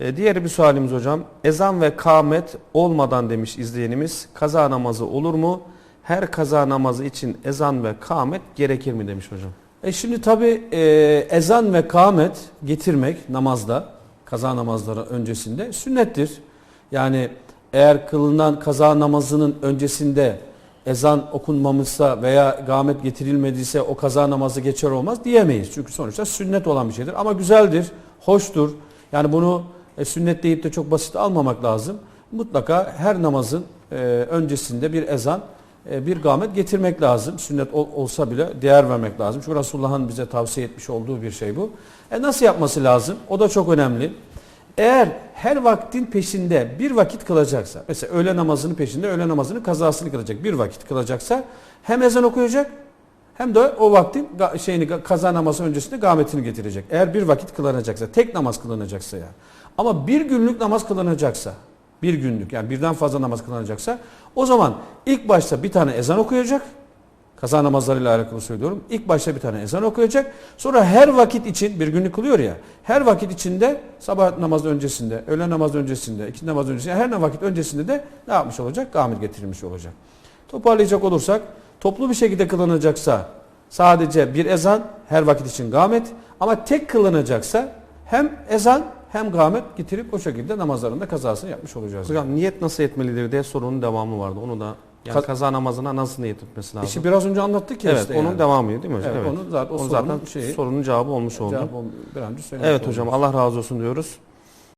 E, diğer bir sualimiz hocam. Ezan ve kâmet olmadan demiş izleyenimiz. Kaza namazı olur mu? Her kaza namazı için ezan ve kâmet gerekir mi demiş hocam. E şimdi tabi ezan ve kâmet getirmek namazda, kaza namazları öncesinde sünnettir. Yani eğer kılınan kaza namazının öncesinde ezan okunmamışsa veya gâmet getirilmediyse o kaza namazı geçer olmaz diyemeyiz. Çünkü sonuçta sünnet olan bir şeydir. Ama güzeldir, hoştur. Yani bunu e, sünnet deyip de çok basit almamak lazım. Mutlaka her namazın e, öncesinde bir ezan, e, bir gâmet getirmek lazım. Sünnet ol- olsa bile değer vermek lazım. Çünkü Resulullah'ın bize tavsiye etmiş olduğu bir şey bu. E nasıl yapması lazım? O da çok önemli. Eğer her vaktin peşinde bir vakit kılacaksa, mesela öğle namazının peşinde öğle namazının kazasını kılacak, bir vakit kılacaksa hem ezan okuyacak hem de o vaktin şeyini kaza namazı öncesinde gametini getirecek. Eğer bir vakit kılınacaksa, tek namaz kılınacaksa yani. Ama bir günlük namaz kılınacaksa, bir günlük yani birden fazla namaz kılınacaksa o zaman ilk başta bir tane ezan okuyacak. Kaza namazlarıyla alakalı söylüyorum. İlk başta bir tane ezan okuyacak. Sonra her vakit için bir günlük kılıyor ya. Her vakit içinde sabah namazı öncesinde, öğlen namazı öncesinde, ikindi namazı öncesinde her vakit öncesinde de ne yapmış olacak? Gamir getirilmiş olacak. Toparlayacak olursak toplu bir şekilde kılınacaksa sadece bir ezan her vakit için gamet ama tek kılınacaksa hem ezan hem gamet getirip o şekilde namazlarında kazasını yapmış olacağız. Hocam niyet nasıl etmelidir diye sorunun devamı vardı. Onu da yani Ka- kaza namazına nasıl niyet etmesi lazım? İşte biraz önce anlattık ya evet, işte onun yani. devamıydı değil mi hocam? Evet, onun zaten- o Onu sorunun zaten şeyi- sorunun cevabı olmuş oldu. Cevap bir an önce Evet hocam Allah razı olsun diyoruz.